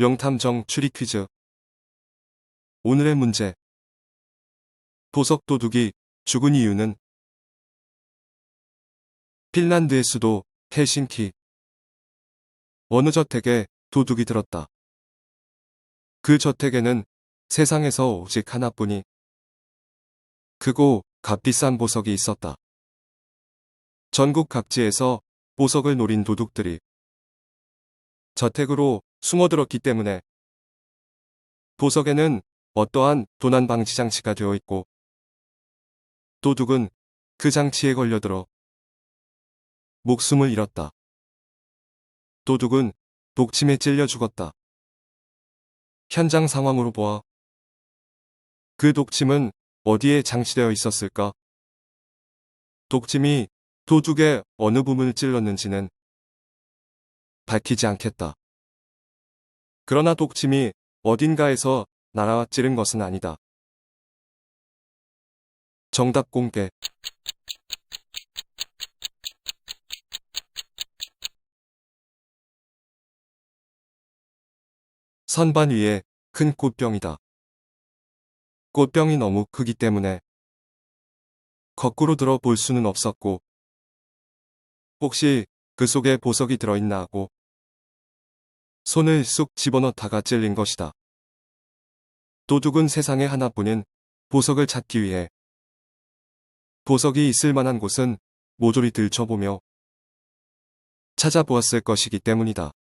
명탐정 추리 퀴즈. 오늘의 문제. 보석 도둑이 죽은 이유는 핀란드의 수도 헬싱키. 어느 저택에 도둑이 들었다. 그 저택에는 세상에서 오직 하나뿐이 크고 값비싼 보석이 있었다. 전국 각지에서 보석을 노린 도둑들이 저택으로 숨어들었기 때문에 보석에는 어떠한 도난 방지 장치가 되어 있고 도둑은 그 장치에 걸려들어 목숨을 잃었다. 도둑은 독침에 찔려 죽었다. 현장 상황으로 보아 그 독침은 어디에 장치되어 있었을까? 독침이 도둑의 어느 부분을 찔렀는지는 밝히지 않겠다. 그러나 독침이 어딘가에서 날아와 찌른 것은 아니다. 정답 공개. 선반 위에 큰 꽃병이다. 꽃병이 너무 크기 때문에 거꾸로 들어 볼 수는 없었고 혹시 그 속에 보석이 들어있나 하고 손을 쑥 집어넣다가 찔린 것이다. 도둑은 세상에 하나뿐인 보석을 찾기 위해 보석이 있을 만한 곳은 모조리 들춰보며 찾아보았을 것이기 때문이다.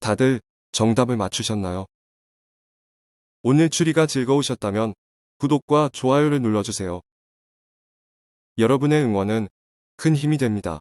다들 정답을 맞추셨나요? 오늘 추리가 즐거우셨다면 구독과 좋아요를 눌러주세요. 여러분의 응원은 큰 힘이 됩니다.